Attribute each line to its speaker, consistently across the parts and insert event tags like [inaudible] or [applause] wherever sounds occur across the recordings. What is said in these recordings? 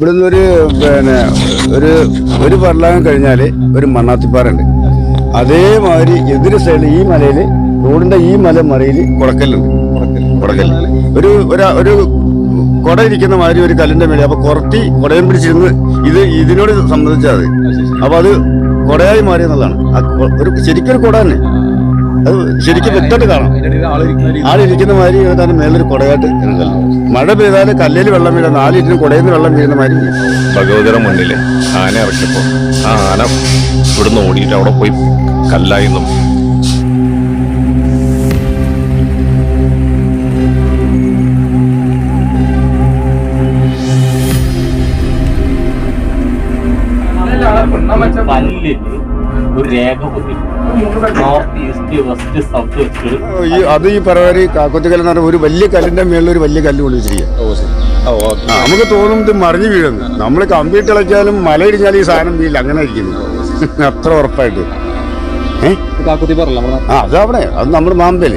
Speaker 1: ഇവിടുന്ന് ഒരു പിന്നെ ഒരു ഒരു പർലാകം കഴിഞ്ഞാൽ ഒരു മണ്ണാത്തിപ്പാറുണ്ട് അതേമാതിരി എതിര് സൈഡിൽ ഈ മലയിൽ റോഡിന്റെ ഈ മല മറയിൽ കുടക്കല്ലുണ്ട്. കുടക്കൽ ഒരു ഒരാ- ഒരു കുട ഇരിക്കുന്ന മാതിരി ഒരു കല്ലിന്റെ മേലെ. അപ്പൊ കുറത്തി കുടയും പിടിച്ചിരുന്ന് ഇത് ഇതിനോട് സംബന്ധിച്ചാൽ അപ്പോൾ അപ്പൊ അത് കുടയായി മാറിയെന്നുള്ളതാണ്. ഒരു ശരിക്കൊരു കുട തന്നെ. അത് ശരിക്കും വ്യക്തമായിട്ട് കാണാം. ആളിരിക്കുന്ന മാതിരി ഏതാണ് മേലൊരു കുടയായിട്ട് ഇരിക്കല്ല. മഴ പെയ്താൽ കല്ലിൽ വെള്ളം വീഴുന്ന നാലിറ്റിന് കുടയിൽ നിന്ന് വെള്ളം വീഴുന്ന മാതിരി വീഴും.
Speaker 2: ഭഗവതിയുടെ മുന്നിൽ ആന ഇറക്കിയപ്പോൾ ആ ആന ഇവിടുന്ന് ഓടിയിട്ട് അവിടെ പോയി കല്ലായിന്നും.
Speaker 3: കല്ലിൽ ഒരു രേഖ കുത്തി നോർത്ത് ഈസ്റ്റ് വെസ്റ്റ് സൗത്ത് വെച്ചിട്ട്
Speaker 1: ഈ അത് ഈ പറയുന്ന കാക്കൊത്തിക്കൽ എന്ന് ഒരു വലിയ കല്ലിന്റെ മേളിൽ ഒരു വലിയ കല്ല് കൊണ്ടുവച്ചിരിക്കുക നമുക്ക് തോന്നും ഇത് മറിഞ്ഞു വീഴുന്നു. നമ്മൾ കമ്പ്യൂട്ടർ ഇളക്കിയാലും മല ഇടിഞ്ഞാലും ഈ സാധനം വീഴില്ല. അങ്ങനെ ഇരിക്കുന്നു. [laughs] അത്ര ഉറപ്പായിട്ട്. ആ അതവിടെ അത് നമ്മുടെ മാമ്പേൽ.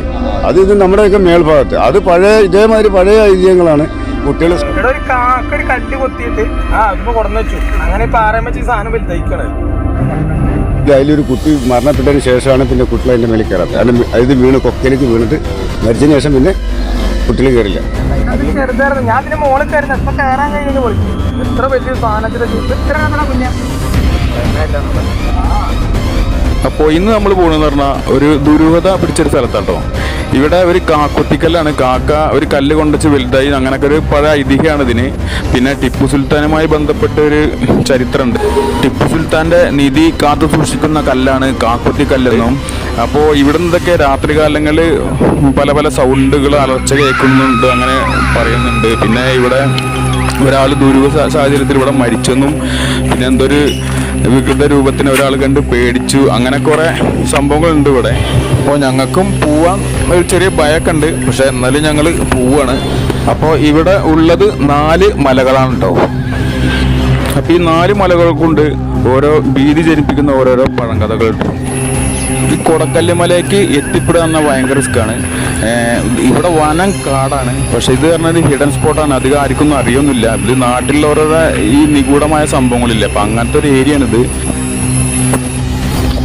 Speaker 1: അത് ഇത് നമ്മുടെയൊക്കെ മേൽഭാഗത്ത്. അത് പഴയ ഇതേമാതിരി പഴയ ഐതിഹ്യങ്ങളാണ് കുട്ടികൾ
Speaker 4: ഇവിടെ ഒരു കാക്ക ഒരു കല്ല് കൊത്തിയിട്ട് ആ അതിപ്പോ കൊടന്നു വെച്ചു. അങ്ങനെ ഇപ്പൊ ഈ സാധനം വലുതായിക്കണേ?
Speaker 1: അതിലൊരു കുട്ടി മരണപ്പെട്ടതിന് ശേഷമാണ് പിന്നെ കുട്ടികൾ അതിന്റെ മേളിൽ കയറാത്തത്. അതിന് ഇത് വീണ് കൊക്കയിലേക്ക് വീണിട്ട് മരിച്ചതിന് ശേഷം പിന്നെ കുട്ടികൾ കയറില്ല.
Speaker 4: ഞാൻ
Speaker 5: അപ്പോൾ ഇന്ന് നമ്മൾ പോകണമെന്ന് പറഞ്ഞാൽ ഒരു ദുരൂഹത പിടിച്ചൊരു സ്ഥലത്താട്ടോ. ഇവിടെ ഒരു കാക്കൊത്തിക്കല്ലാണ് കാക്ക ഒരു കല്ല് കൊണ്ടുവച്ച് വലുതായി. അങ്ങനൊക്കെ ഒരു പഴയ ഐതിഹ്യമാണ് ഇതിന്. പിന്നെ ടിപ്പു സുൽത്താനുമായി ബന്ധപ്പെട്ട ഒരു ചരിത്രമുണ്ട്. ടിപ്പു സുൽത്താന്റെ നിധി കാത്തു സൂക്ഷിക്കുന്ന കല്ലാണ് കാക്കൊത്തി കല്ലെന്നും അപ്പോൾ ഇവിടെ നിന്നൊക്കെ രാത്രി കാലങ്ങളിൽ പല പല സൗണ്ടുകൾ അലർച്ച കേൾക്കുന്നുണ്ട് അങ്ങനെ പറയുന്നുണ്ട്. പിന്നെ ഇവിടെ ഒരാൾ ദുരൂഹ സാഹചര്യത്തിൽ ഇവിടെ മരിച്ചെന്നും പിന്നെ എന്തൊരു വികൃത രൂപത്തിന് ഒരാൾ കണ്ട് പേടിച്ചു. അങ്ങനെ കുറെ സംഭവങ്ങളുണ്ട് ഇവിടെ. അപ്പോൾ ഞങ്ങൾക്കും പോവാൻ ഒരു ചെറിയ ഭയമൊക്കെ ഉണ്ട് പക്ഷെ എന്നാലും ഞങ്ങൾ പോവാണ്. അപ്പോൾ ഇവിടെ ഉള്ളത് നാല് മലകളാണ് കേട്ടോ അപ്പോൾ ഈ നാല് മലകൾ കൊണ്ട് ഓരോ ഭീതി ജനിപ്പിക്കുന്ന ഓരോരോ പഴങ്കഥകളുണ്ട് ഈ കൊടക്കല്ല് മലയ്ക്ക് എത്തിപ്പെടുക എന്ന ഭയങ്കര റിസ്ക്കാണ്. ഇവിടെ വനം കാടാണ്. പക്ഷെ ഇത് പറഞ്ഞത് ഹിഡൻ സ്പോട്ടാണ് അധികം ആർക്കൊന്നും അറിയൊന്നുമില്ല. ഇത് നാട്ടിലുള്ളവരുടെ ഈ നിഗൂഢമായ സംഭവങ്ങളില്ല? അപ്പം അങ്ങനത്തെ ഒരു ഏരിയ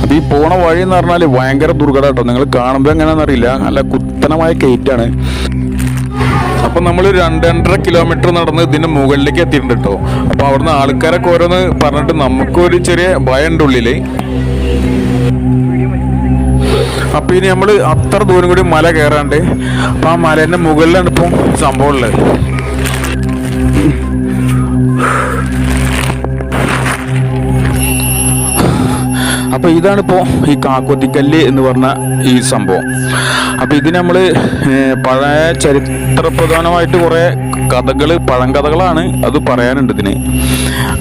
Speaker 5: അപ്പൊ ഈ പോണ വഴി എന്ന് പറഞ്ഞാൽ ഭയങ്കര ദുർഘടം കേട്ടോ. നിങ്ങൾ കാണുമ്പോൾ എങ്ങനെയാണെന്ന് അറിയില്ല. നല്ല കുത്തനമായ കയറ്റാണ് അപ്പൊ നമ്മൾ രണ്ട് രണ്ടര കിലോമീറ്റർ നടന്ന് ഇതിന്റെ മുകളിലേക്ക് എത്തിയിട്ടുണ്ട് കേട്ടോ. അപ്പൊ അവിടുന്ന് ആൾക്കാരൊക്കെ ഓരോന്ന് പറഞ്ഞിട്ട് നമുക്കൊരു ചെറിയ ഭയം ഉണ്ട് ഉള്ളിൽ. അപ്പൊ ഇനി നമ്മൾ അത്ര ദൂരം കൂടി മല കയറാണ്ട് അപ്പൊ ആ മലേന്റെ മുകളിലാണ് ഇപ്പം സംഭവം ഉള്ളത്. അപ്പൊ ഇതാണിപ്പോ ഈ കാക്കോത്തിക്കല്ല് എന്ന് പറഞ്ഞ ഈ സംഭവം. അപ്പൊ ഇത് നമ്മൾ പഴയ ചരിത്രപ്രധാനമായിട്ട് കുറേ കഥകൾ പഴങ്കഥകളാണ് അത് പറയാനുണ്ട് ഇതിന്.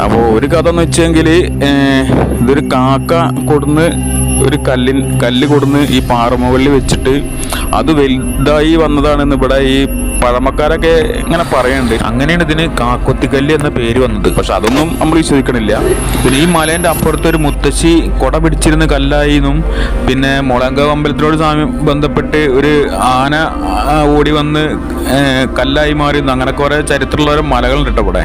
Speaker 5: അപ്പോൾ ഒരു കഥ എന്ന് വെച്ചെങ്കിൽ ഇതൊരു കാക്ക കൊടുന്ന് ഒരു കല്ലിൻ കല്ല് കൊടുന്ന് ഈ പാറമുകളിൽ വെച്ചിട്ട് അത് വലുതായി വന്നതാണെന്ന് ഇവിടെ ഈ പഴമക്കാരൊക്കെ ഇങ്ങനെ പറയുന്നുണ്ട് അങ്ങനെയാണ് ഇതിന് കാക്കൊത്തിക്കല്ല് എന്ന പേര് വന്നത്. പക്ഷെ അതൊന്നും നമ്മൾ വിശ്വസിക്കണില്ല. പിന്നെ ഈ മലേന്റെ അപ്പുറത്ത് ഒരു മുത്തശ്ശി കൊട പിടിച്ചിരുന്ന കല്ലായിന്നും പിന്നെ മുളങ്ക അമ്പലത്തിനോട് സാമ്യം ബന്ധപ്പെട്ട് ഒരു ആന ഓടി വന്ന് കല്ലായി മാറിയെന്നും അങ്ങനെ കുറേ ചരിത്രമുള്ള ഓരോ മലകളുണ്ട് കേട്ടോ ഇവിടെ.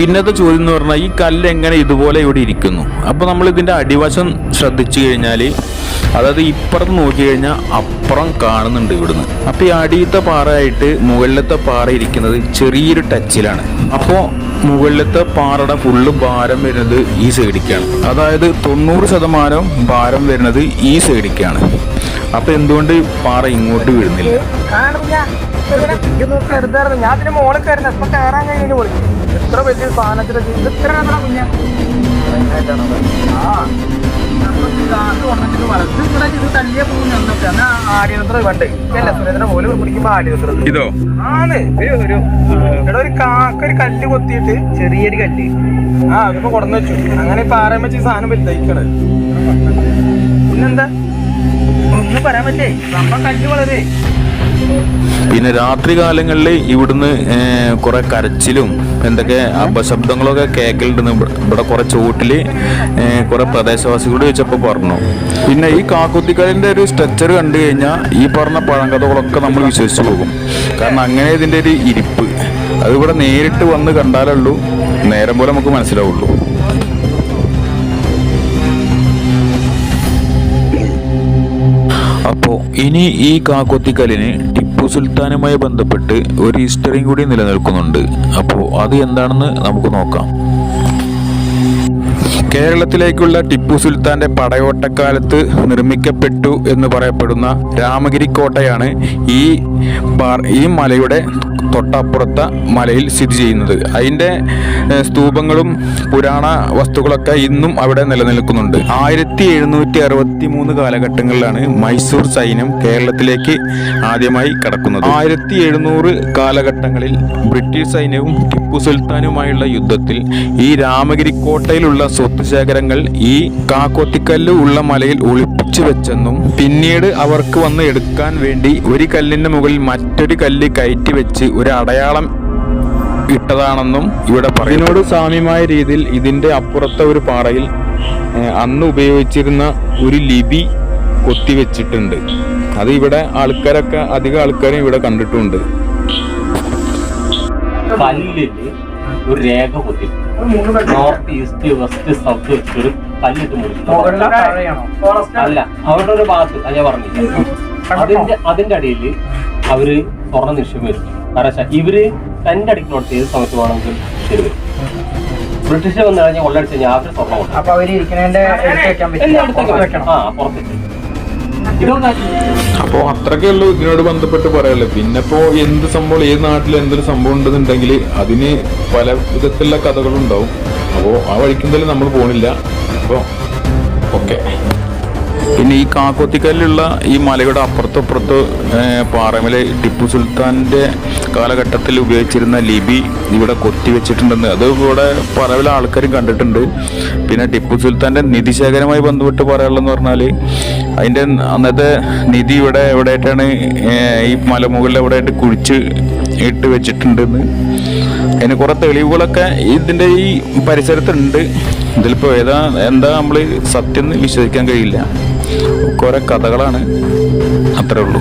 Speaker 5: പിന്നത്തെ ചോദ്യം എന്ന് പറഞ്ഞാൽ ഈ കല്ല് എങ്ങനെ ഇതുപോലെ ഇവിടെ ഇരിക്കുന്നു? അപ്പോൾ നമ്മൾ ഇതിന്റെ അടിവശം ശ്രദ്ധിച്ചു കഴിഞ്ഞാൽ അതായത് ഇപ്പുറത്ത് നോക്കി കഴിഞ്ഞാൽ അപ്പുറം കാണുന്നുണ്ട് ഇവിടുന്ന്. അപ്പോൾ ഈ അടിയത്തെ പാറയായിട്ട് മുകളിലത്തെ പാറ ഇരിക്കുന്നത് ചെറിയൊരു ടച്ചിലാണ്. അപ്പോൾ മുകളിലത്തെ പാറയുടെ ഫുള്ള് ഭാരം വരുന്നത് ഈ സൈഡിക്കാണ് അതായത് തൊണ്ണൂറ് ശതമാനം ഭാരം വരുന്നത് ഈ സൈഡിക്കാണ് അപ്പോൾ എന്തുകൊണ്ട് പാറ ഇങ്ങോട്ട് വീഴുന്നില്ല
Speaker 4: ഞാൻ മോളിൽ കയറുന്നു എത്ര വലിയ ഇത്ര കുഞ്ഞ? ആ.
Speaker 5: ഇതോ?
Speaker 4: ആണ്. ഒരു ഒരു ഇവിടെ ഒരു കാക്ക ഒരു കല്ല് കൊത്തിയിട്ട് ചെറിയൊരു കല്ല്. ആ അതിപ്പോ കൊടന്നു വെച്ചു. അങ്ങനെ ആരാൻ വെച്ച് സാധനം വലുതായിക്കണത് പിന്നെന്താ? ഒന്നും പറയാൻ പറ്റേ. നമ്മ കല്ല് വളരെ.
Speaker 5: പിന്നെ രാത്രി കാലങ്ങളിൽ ഇവിടുന്ന് കുറെ കരച്ചിലും എന്തൊക്കെ അപശബ്ദങ്ങളൊക്കെ കേൾക്കലുണ്ടെന്ന് ഇവിടെ- കുറെ ചോട്ടിൽ ഏഹ്, കുറെ പ്രദേശവാസികളോട് ചോദിച്ചപ്പോൾ പറഞ്ഞു. പിന്നെ ഈ കാക്കുത്തിക്കലിന്റെ ഒരു സ്ട്രക്ചർ കണ്ടു കഴിഞ്ഞാൽ ഈ പറഞ്ഞ പഴങ്കഥകളൊക്കെ നമ്മൾ വിശ്വസിച്ചു പോകും. കാരണം അങ്ങനെ ഇതിന്റെ ഒരു ഇരിപ്പ്. അത് ഇവിടെ നേരിട്ട് വന്ന് കണ്ടാലുള്ളൂ നേരം പോലെ നമുക്ക് മനസ്സിലാവുള്ളൂ. ഇനി ഈ കാക്കൊത്തിക്കലിന് ടിപ്പു സുൽത്താനുമായി ബന്ധപ്പെട്ട് ഒരു ഹിസ്റ്ററിയും കൂടി നിലനിൽക്കുന്നുണ്ട്. അപ്പോൾ അത് എന്താണെന്ന് നമുക്ക് നോക്കാം. കേരളത്തിലേക്കുള്ള ടിപ്പു സുൽത്താന്റെ പടയോട്ടക്കാലത്ത് നിർമ്മിക്കപ്പെട്ടു എന്ന് പറയപ്പെടുന്ന രാമഗിരി കോട്ടയാണ് ഈ ഈ മലയുടെ തൊട്ടപ്പുറത്ത മലയിൽ സ്ഥിതി ചെയ്യുന്നത്. അതിന്റെ സ്തൂപങ്ങളും പുരാണ വസ്തുക്കളൊക്കെ ഇന്നും അവിടെ നിലനിൽക്കുന്നുണ്ട്. ആയിരത്തി എഴുന്നൂറ്റി അറുപത്തി മൂന്ന് കാലഘട്ടങ്ങളിലാണ് മൈസൂർ സൈന്യം കേരളത്തിലേക്ക് ആദ്യമായി കടക്കുന്നത്. ആയിരത്തി എഴുന്നൂറ് കാലഘട്ടങ്ങളിൽ ബ്രിട്ടീഷ് സൈന്യവും ടിപ്പു സുൽത്താനുമായുള്ള യുദ്ധത്തിൽ ഈ രാമഗിരി കോട്ടയിലുള്ള സ്വത്ത് ശേഖരങ്ങൾ ഈ കാക്കോത്തിക്കല്ല് ഉള്ള മലയിൽ ഒളിപ്പിച്ചു വെച്ചെന്നും പിന്നീട് അവർക്ക് വന്ന് എടുക്കാൻ വേണ്ടി ഒരു കല്ലിന്റെ മുകളിൽ മറ്റൊരു കല്ല് കയറ്റി വെച്ച് ഒരു അടയാളം ഇട്ടതാണെന്നും ഇവിടെ പറയുന്നതിനോട് സാമ്യമായ രീതിയിൽ ഇതിന്റെ അപ്പുറത്തെ ഒരു പാറയിൽ അന്ന് ഉപയോഗിച്ചിരുന്ന ഒരു ലിപി കൊത്തിവെച്ചിട്ടുണ്ട് അത് ഇവിടെ ആൾക്കാരൊക്കെ അധികം ആൾക്കാരും ഇവിടെ കണ്ടിട്ടുണ്ട്.
Speaker 3: കല്ലിൽ ഒരു രേഖ കൊത്തി നോർത്ത് ഈസ്റ്റ് വെസ്റ്റ് സൗത്ത് വെച്ചൊരു കല്ലിട്ട് മുറിച്ചു അല്ല അവരുടെ ഒരു ഭാഗത്ത് അത് ഞാൻ പറഞ്ഞില്ല അതിന്റെ അതിന്റെ അടിയിൽ അവർ സ്വർണ നിക്ഷേപം വരും. കാരണം ഇവർ തന്റെ അടിക്ക് നോട്ട് ഏത് സമയത്ത് വേണമെങ്കിലും ശരി വരും. ബ്രിട്ടീഷ് വന്നു കഴിഞ്ഞാൽ കൊള്ളടിച്ച് കഴിഞ്ഞാൽ അവർ
Speaker 4: സ്വർണം
Speaker 3: ആ പുറത്തേക്ക്
Speaker 5: അപ്പോ അത്രക്കേ ഉള്ളൂ ഇതിനോട് ബന്ധപ്പെട്ട് പറയാനുള്ളൂ പിന്നെ ഇപ്പോ എന്ത് സംഭവം ഏത് നാട്ടിൽ എന്തൊരു സംഭവം ഉണ്ടെന്നുണ്ടെങ്കിൽ അതിന് പല വിധത്തിലുള്ള കഥകളുണ്ടാവും. അപ്പോൾ ആ വഴിക്കെന്തായാലും നമ്മൾ പോണില്ല. അപ്പോൾ ഓക്കെ. പിന്നെ ഈ കാക്കോത്തിക്കല്ലുള്ള ഈ മലയുടെ അപ്പുറത്തും അപ്പുറത്ത് പാറമല ടിപ്പു സുൽത്താന്റെ കാലഘട്ടത്തിൽ ഉപയോഗിച്ചിരുന്ന ലിപി ഇവിടെ കൊത്തി വെച്ചിട്ടുണ്ടെന്ന്. അത് ഇവിടെ പല ആൾക്കാരും കണ്ടിട്ടുണ്ട്. പിന്നെ ടിപ്പു സുൽത്താന്റെ നിധിശേഖരവുമായി ബന്ധപ്പെട്ട് പറയാനുള്ളതെന്ന് പറഞ്ഞാൽ അതിന്റെ അന്നത്തെ നിധി ഇവിടെ എവിടെയായിട്ടാണ് ഈ മലമുകളിൽ എവിടെയായിട്ട് കുഴിച്ച് ഇട്ട് വെച്ചിട്ടുണ്ടെന്ന്. അതിന് കുറെ തെളിവുകളൊക്കെ ഇതിന്റെ ഈ പരിസരത്തുണ്ട്. ഇതിലിപ്പോൾ ഏതാ എന്താ നമ്മൾ സത്യം എന്ന് വിശ്വസിക്കാൻ കഴിയില്ല. കുറെ കഥകളാണ്. അത്രേ ഉള്ളൂ.